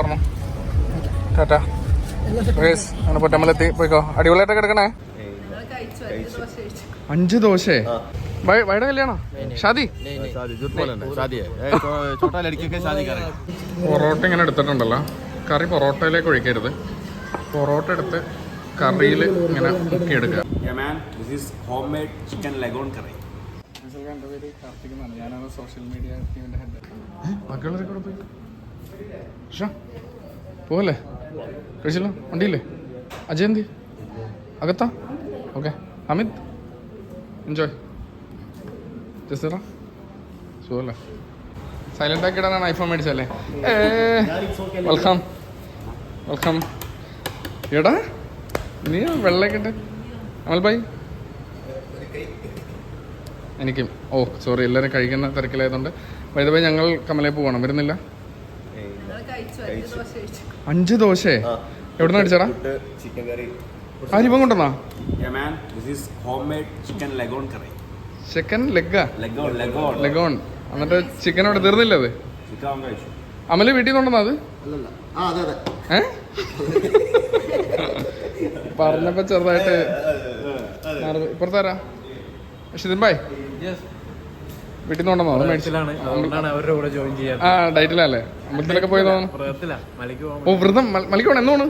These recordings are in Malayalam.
ഓർണം ടാറ്റാ. റേസ് അങ്ങനെ പൊറ്റമ്പലെത്തി പോയിക്കോ. അടിപൊളിയായിട്ട് കിടക്കണേ അഞ്ച് ദോശേ? വൈഡ കല്യാണോ? ഷാദി? പൊറോട്ട ഇങ്ങനെ എടുത്തിട്ടുണ്ടല്ലോ. കറി പൊറോട്ടയിലേക്ക് ഒഴിക്കരുത്. പൊറോട്ട എടുത്ത് കറിയിൽ ഇങ്ങനെ മുക്കി എടുക്കുക കൂടെ പോയി? ഷാ പോവല്ലേ? കഴിച്ചല്ലോ? വണ്ടിയില്ലേ? അജയ് എന്തി അകത്താ ഓക്കെ. അമിത് എൻജോയ് ജസീറ? സുഖല്ലേ? സൈലന്റ് ആക്കിയിടാനാണ് ഐഫോൺ മേടിച്ചല്ലേ ഏ വെൽക്കം വെൽക്കം എടാ നീ വെള്ളയൊക്കെ അമൽ ഭായി. എനിക്കും. ഓ സോറി എല്ലാവരും കഴിക്കുന്ന തിരക്കിലായതുകൊണ്ട്. വൈദ്യുതി ഞങ്ങൾ കമലയിൽ പോകണം വരുന്നില്ല. അഞ്ച് ദോശ? എവിടെ നിന്ന് ചിക്കൻ കറി. ആരിപ്പം കൊണ്ടുവന്നാ? ചിക്കൻ ലെഗ് ലെഗോൺ എന്നിട്ട് ചിക്കൻ അവിടെ തീർന്നില്ല അത്? അമൽ വീട്ടിൽ കൊണ്ടുവന്നാ അത്? പറഞ്ഞപ്പോ ചെറുതായിട്ട് ഇപ്പുറത്താരാ? ഷിതിൻ ബായ് വീട്ടിൽ നിന്ന് കൊണ്ടുവന്നോ അതുകൊണ്ടാണ് അവരുടെ കൂടെ ജോയിൻ ചെയ്യാൻ ആ ഡയറ്റിലല്ലേ അമ്പലത്തിലൊക്കെ പോയി തോന്നുന്നു വ്രതത്തില മലയ്ക്ക് പോകാൻ ഓ വ്രതം മലിക്കോ പോണം. എന്നോണ്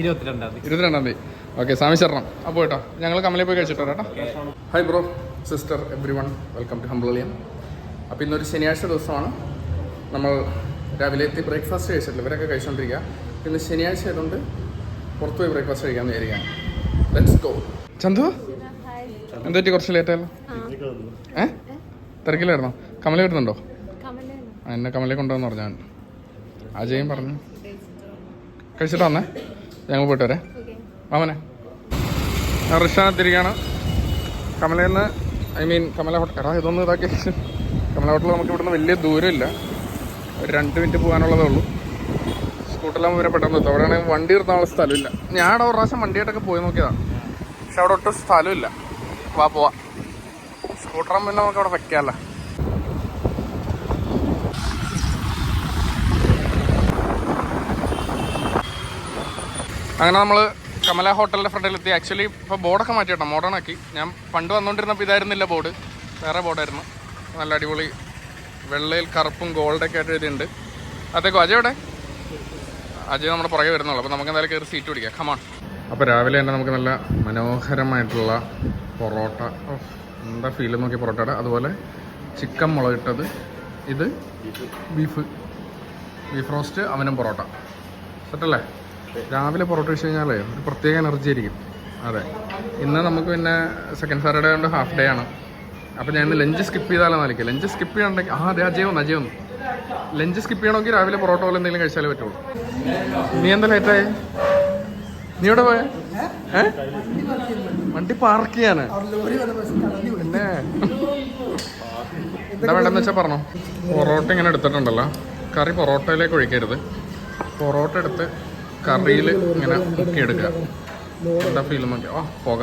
ഇരുപത്തിരണ്ടാം തീയതി. ഓക്കെ സ്വാമി ശരണം. അപ്പോൾ കേട്ടോ. ഞങ്ങൾ കമലയിൽ പോയി കഴിച്ചിട്ടോ കേട്ടോ. Hi bro sister everyone welcome to ഹംബ്ലിയം അപ്പോൾ ഇന്നൊരു ശനിയാഴ്ച ദിവസമാണ്. നമ്മൾ രാവിലെ എത്തി ബ്രേക്ക്ഫാസ്റ്റ് കഴിച്ചിട്ടില്ല. ഇവരൊക്കെ കഴിച്ചുകൊണ്ടിരിക്കുക ഇന്ന് ശനിയാഴ്ച ആയതുകൊണ്ട് പുറത്തുപോയി ബ്രേക്ക്ഫാസ്റ്റ് കഴിക്കാമെന്ന് വിചാരിക്കാം ലെറ്റ്സ് ഗോ ചന്തു? എന്ത് പറ്റി കുറച്ച് ലേറ്റ് ആയല്ലോ? ഏ? തിരക്കിലായിരുന്നോ? കമല വരുന്നുണ്ടോ ആ, എന്നെ കമലെ കൊണ്ടുവന്ന് പറഞ്ഞു ഞാൻ അജയും പറഞ്ഞു. കഴിച്ചിട്ട് വന്നേ. ഞങ്ങൾ പോയിട്ട് വരാം. മാമനെ ഞാൻ റിഷാനത്തിരിക്കുകയാണ് കമലയിൽ നിന്ന് ഐ മീൻ കമല ഹോട്ടൽ എടാ ഇതൊന്നും ഇതാക്കി കമല ഹോട്ടൽ നമുക്ക് ഇവിടുന്ന് വലിയ ദൂരമില്ല. ഒരു രണ്ട് മിനിറ്റ് പോകാനുള്ളതേ ഉള്ളൂ. സ്കൂട്ടറിലാകുമ്പോൾ ഇവരെ പെട്ടെന്ന് എത്തും. അവിടെയാണെങ്കിൽ വണ്ടി നിർത്താനുള്ള സ്ഥലമില്ല. ഞാൻ അവിടെ ഒരു പ്രാവശ്യം വണ്ടിയായിട്ടൊക്കെ പോയി നോക്കിയതാണ് പക്ഷെ അവിടെ ഒട്ടും സ്ഥലമില്ല. വാ പോവാ. സ്കൂട്ടറാകുമ്പോൾ പിന്നെ നമുക്ക് അവിടെ വെക്കാമല്ലോ അങ്ങനെ നമ്മൾ കമല ഹോട്ടലിന്റെ ഫ്രണ്ടിലെത്തി ആക്ച്വലി ഇപ്പോൾ ബോർഡൊക്കെ മാറ്റിയിട്ടോ മോഡേണാക്കി ഞാൻ പണ്ട് വന്നുകൊണ്ടിരുന്നപ്പോൾ ഇതായിരുന്നില്ല ബോർഡ് വേറെ ബോർഡായിരുന്നു നല്ല അടിപൊളി വെള്ളയിൽ കറുപ്പും ഗോൾഡൊക്കെ ആയിട്ട് എഴുതിയിട്ടുണ്ട്. അതേക്കോ അജയ് എവിടെ? അജയ് നമ്മുടെ പുറകെ വരുന്നുള്ളൂ. അപ്പോൾ നമുക്ക് എന്തായാലും കയറി സീറ്റ് പിടിക്കാം. കമാൺ അപ്പോൾ രാവിലെ തന്നെ നമുക്ക് നല്ല മനോഹരമായിട്ടുള്ള പൊറോട്ട. എന്താ ഫീൽ നോക്കി പൊറോട്ടയുടെ. അതുപോലെ ചിക്കൻ മുളകിട്ടത്. ഇത് ബീഫ് ബീഫ് റോസ്റ്റ് അവനും പൊറോട്ട. സെറ്റല്ലേ രാവിലെ പൊറോട്ട കഴിച്ച് കഴിഞ്ഞാൽ ഒരു പ്രത്യേക എനർജി ആയിരിക്കും. അതെ. ഇന്ന് നമുക്ക് പിന്നെ സെക്കൻഡ് സാറ്റർഡേ കൊണ്ട് ഹാഫ് ഡേ ആണ്. അപ്പോൾ ഞാൻ ഇന്ന് ലഞ്ച് സ്കിപ്പ് ചെയ്താലോ നാലിക്ക് ലഞ്ച് സ്കിപ്പ് ചെയ്യണമെങ്കിൽ ആ അതെ അജയ് വന്നു അജയ് വന്നു. ലഞ്ച് സ്കിപ്പ് ചെയ്യണമെങ്കിൽ രാവിലെ പൊറോട്ട പോലെ എന്തെങ്കിലും കഴിച്ചാലേ പറ്റുള്ളൂ. നീ എന്താ ലേറ്റായി നീ എവിടെ പോയ? വണ്ടി പാർക്ക് ചെയ്യാണ് പിന്നെ? എന്താ വേണ്ടെന്ന് വെച്ചാൽ പറഞ്ഞോ. പൊറോട്ട ഇങ്ങനെ എടുത്തിട്ടുണ്ടല്ലോ. കറി പൊറോട്ടയിലേക്ക് ഒഴിക്കരുത്. പൊറോട്ട എടുത്ത് കറിയിൽ ഇങ്ങനെ മുക്കി എടുക്കുക എന്താ ഫീൽ നോക്കി ഓ പുക.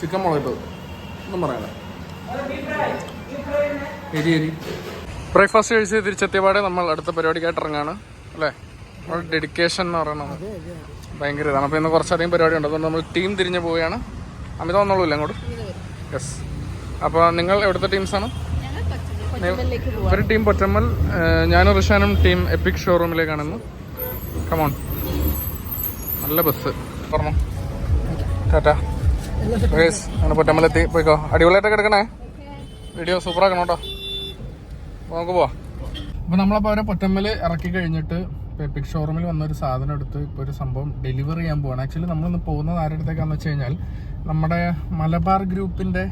ചിക്കൻ മുളകിട്ടത്. ഒന്നും പറയണ്ട എരി എരി. ബ്രേക്ക്ഫാസ്റ്റ് കഴിച്ച് തിരിച്ചെത്തിയപാടെ നമ്മൾ അടുത്ത പരിപാടിക്കായിട്ട് ഇറങ്ങാണ് അല്ലേ? നമ്മൾ ഡെഡിക്കേഷൻ എന്ന് പറയുന്നത് ഭയങ്കര ഇതാണ്. അപ്പോൾ ഇന്ന് കുറച്ചധികം പരിപാടി ഉണ്ട് അതുകൊണ്ട് നമ്മൾ ടീം തിരിഞ്ഞു പോവുകയാണ്. അമിത വന്നോളൂല്ലേ അങ്ങോട്ട്? യെസ് അപ്പോൾ നിങ്ങൾ എവിടുത്തെ ടീംസാണ് ഒരു ടീം പൊറ്റമ്മൽ ഞാനും റിഷാനും ടീം എപ്പിക് ഷോറൂമിലേക്കാണ് ഇന്ന്. കമോൺ നല്ല ബസ് പറഞ്ഞു. ടാറ്റാ. അങ്ങനെ പൊറ്റമ്മലെത്തി പോയിക്കോ. അടിപൊളിയായിട്ട് കിടക്കണേ വീഡിയോ സൂപ്പറാക്കണം കേട്ടോ നമുക്ക് പോവാം. അപ്പൊ നമ്മളപ്പോൾ അവരെ പൊറ്റമ്മൽ ഇറക്കി കഴിഞ്ഞിട്ട് പെപ്പിക് ഷോറൂമിൽ വന്ന ഒരു സാധനം എടുത്ത് ഇപ്പോൾ ഒരു സംഭവം ഡെലിവറി ചെയ്യാൻ പോവാണ്. ആക്ച്വലി നമ്മളിന്ന് പോകുന്നത് ആരുടെ അടുത്തേക്കാന്ന് വെച്ച് കഴിഞ്ഞാൽ നമ്മുടെ മലബാർ ഗ്രൂപ്പിന്റെ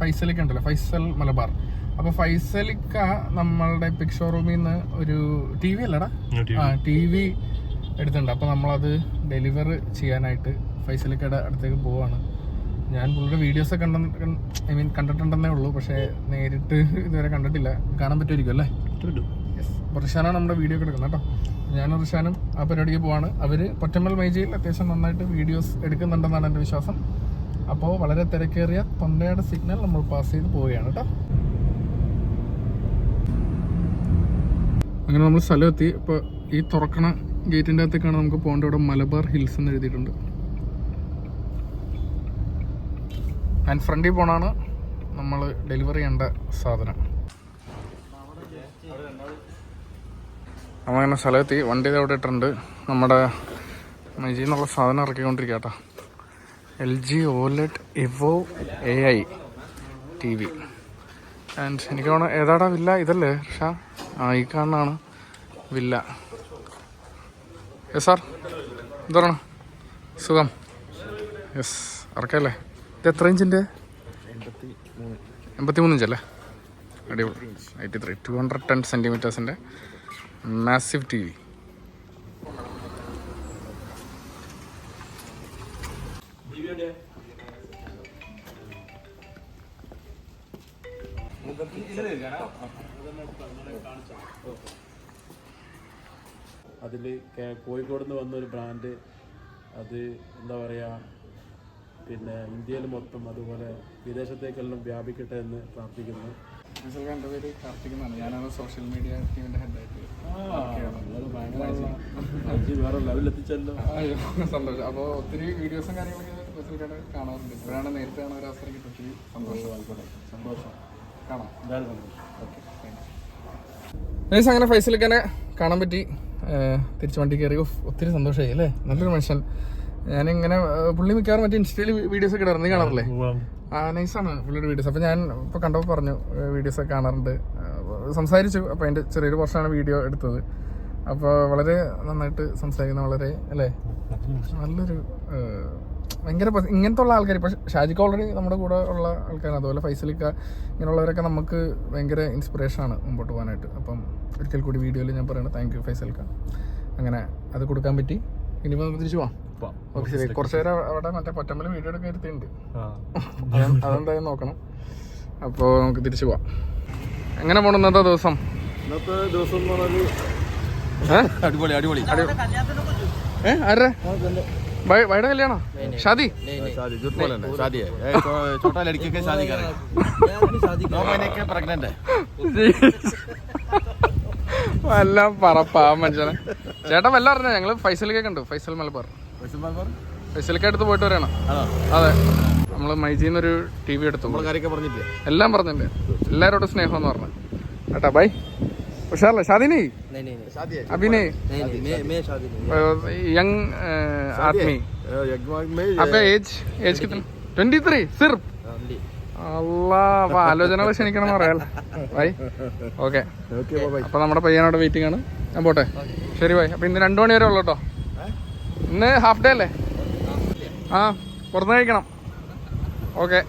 ഫൈസലിക്ക ഉണ്ടല്ലോ ഫൈസൽ മലബാർ. അപ്പൊ ഫൈസലിക്ക നമ്മളുടെ എപ്പിക് ഷോറൂമിൽ നിന്ന് ഒരു ടി വി അല്ലടാ? ആ ടി വി എടുത്തിട്ടുണ്ട്. അപ്പൊ നമ്മളത് ഡെലിവർ ചെയ്യാനായിട്ട് ഫൈസലിക്കയുടെ അടുത്തേക്ക് പോവാണ്. ഞാൻ പുള്ളിയുടെ വീഡിയോസ് കണ്ട ഐ മീൻ കണ്ടിട്ടുണ്ടെന്നേ ഉള്ളൂ. പക്ഷേ നേരിട്ട് ഇതുവരെ കണ്ടിട്ടില്ല. കാണാൻ പറ്റുമായിരിക്കും അല്ലേ? ഋഷാനാണ് നമ്മുടെ വീഡിയോ ഒക്കെ എടുക്കുന്നത് കേട്ടോ. ഞാനും റിഷാനും ആ പരിപാടിക്ക് പോവാണ്. അവർ പൊറ്റമ്മൽ മൈജയിൽ അത്യാവശ്യം നന്നായിട്ട് വീഡിയോസ് എടുക്കുന്നുണ്ടെന്നാണ് എന്റെ വിശ്വാസം. അപ്പോൾ വളരെ തിരക്കേറിയ തൊണ്ടയുടെ സിഗ്നൽ നമ്മൾ പാസ് ചെയ്ത് പോവുകയാണ് കേട്ടോ. അങ്ങനെ നമ്മൾ സ്ഥലമെത്തി ഇപ്പോൾ ഈ തുറക്കണ ഗേറ്റിന്റെ അകത്തേക്കാണ് നമുക്ക് പോകേണ്ട ഇവിടെ മലബാർ ഹിൽസ് എന്ന് എഴുതിയിട്ടുണ്ട്. ആൻഡ് ഫ്രണ്ടിൽ പോണാണ് നമ്മൾ ഡെലിവറി ചെയ്യേണ്ട സാധനം. നമ്മളങ്ങനെ സ്ഥലമെത്തി വണ്ടി അവിടെ ഇട്ടിട്ടുണ്ട്. നമ്മുടെ മജി എന്നുള്ള സാധനം ഇറക്കിക്കൊണ്ടിരിക്കുക കേട്ടോ L G OLED evo A I T V. And എനിക്ക് തോന്നുന്നു ഏതാടാ വില്ല? ഇതല്ലേ ഷാ? ആ ഈ കാണാണ് വില്ല. യെസ് സാർ എന്താണ് സുഖം. യെസ് ഇറക്കല്ലേ? എത്ര ഇഞ്ചിന്റെ? എൺപത്തി മൂന്ന് ഇഞ്ചല്ലേ? അടിപൊളി. Eighty three two hundred ten സെന്റിമീറ്റേഴ്സിന്റെ massive T V അതിൽ കോഴിക്കോട് നിന്ന് വന്ന ഒരു ബ്രാൻഡ് അത് എന്താ പറയുക പിന്നെ ഇന്ത്യയിൽ മൊത്തം അതുപോലെ വിദേശത്തേക്കെല്ലാം വ്യാപിക്കട്ടെ എന്ന് പ്രാർത്ഥിക്കുന്നു. എന്റെ പേര് കാർത്തിക് എന്നാണ്. ഞാനാണ് സോഷ്യൽ മീഡിയ ടീമിന്റെ ഹെഡായിട്ട് അജി വേറെ ലെവലെത്തിച്ചല്ലോ അയ്യോ സന്തോഷം. അപ്പോൾ ഒത്തിരി വീഡിയോസും കാര്യങ്ങളൊക്കെ ഫെസിലിറ്റിയുടെ കാണാറുണ്ട്. ഇപ്പോഴാണ് നേരിട്ട് കാണാൻ ഒരു അവസരം കിട്ടി ഒത്തിരി സന്തോഷം. സന്തോഷം. കാണാം. എന്തായാലും സന്തോഷം. ഓക്കെ നൈസ് അങ്ങനെ ഫൈസലിക്കനെ കാണാൻ പറ്റി. തിരിച്ചു തിരിച്ച് വണ്ടി കയറി ഒത്തിരി സന്തോഷമായി അല്ലേ? നല്ലൊരു മനുഷ്യൻ. ഞാനിങ്ങനെ പുള്ളി മിക്കവാറും മറ്റേ ഇൻസ്റ്റയിൽ വീഡിയോസ് ഒക്കെ ഇടാറുണ്ട്. കാണാറില്ലേ? ആ നൈസാണ് പുള്ളിയുടെ വീഡിയോസ് അപ്പോൾ ഞാൻ ഇപ്പോൾ കണ്ടപ്പോൾ പറഞ്ഞു വീഡിയോസ് ഒക്കെ കാണാറുണ്ട്. സംസാരിച്ചു. അപ്പോൾ അതിന്റെ ചെറിയൊരു പോർഷനാണ് വീഡിയോ എടുത്തത്. അപ്പോൾ വളരെ നന്നായിട്ട് സംസാരിക്കുന്ന വളരെ അല്ലേ? നല്ലൊരു ഭയങ്കര ഇങ്ങനത്തെ ഉള്ള ആൾക്കാർ ഇപ്പോൾ ഷാജിക്ക് ഓൾറെഡി നമ്മുടെ കൂടെ ഉള്ള ആൾക്കാരാണ്. അതുപോലെ ഫൈസലിക്ക ഇങ്ങനെയുള്ളവരൊക്കെ നമുക്ക് ഭയങ്കര ഇൻസ്പിറേഷനാണ് മുമ്പോട്ട് പോകാനായിട്ട്. അപ്പം ഒരിക്കൽ കൂടി വീഡിയോയിൽ ഞാൻ പറയണം താങ്ക് യു ഫൈസലിക്ക. അങ്ങനെ അത് കൊടുക്കാൻ പറ്റി. ഇനി നമുക്ക് തിരിച്ചു പോവാം. ഓക്കെ കുറച്ച് നേരം അവിടെ മറ്റേ പൊറ്റമ്പലം വീഡിയോ എടുക്കാൻ എടുത്തിട്ടുണ്ട്. അതെന്തായാലും നോക്കണം. അപ്പോൾ നമുക്ക് തിരിച്ചു പോവാം. എങ്ങനെ പോണം ഇന്നത്തെ ദിവസം? ഇന്നത്തെ ദിവസം അടിപൊളി അടിപൊളി. ഏ ആരുടെ? വൈടെ കല്യാണോ? ഷാദി? വല്ല പറപ്പാ മനുഷ്യനെ. ചേട്ടൻ വല്ല അറിഞ്ഞ ഞങ്ങൾ ഫൈസലിക്കെ ഉണ്ട്. ഫൈസൽ മലബാർ. ഫൈസൽ മലബാർ? ഫൈസലിക്ക് അടുത്ത് പോയിട്ട് വരണം അതെ. നമ്മൾ മൈജിന്ന് ഒരു ടി വി എടുത്തു. എല്ലാം പറഞ്ഞില്ലേ എല്ലാരോടും സ്നേഹം എന്ന് പറഞ്ഞു. കേട്ടാ ബൈ. ഉഷാറല്ലേ? ഷാദിനി? അഭിനയ്. യങ് ആദ്മി. അപ്പൊ ഏജ് ഏജ് കിട്ടും ട്വന്റി ത്രീ സിർഫ് അല്ലാ ക്ഷണിക്കണം പറയാം ബൈ. ഓക്കെ. അപ്പൊ നമ്മുടെ പയ്യനോട് വെയിറ്റിംഗ് ആണ്. ഞാൻ പോട്ടെ. ശരി ബൈ. അപ്പൊ ഇന്ന് രണ്ടു മണിവരെ ഉള്ളു കേട്ടോ ഇന്ന് ഹാഫ് ഡേ അല്ലേ? ആ പുറത്ത് കഴിക്കണം. ഓക്കെ.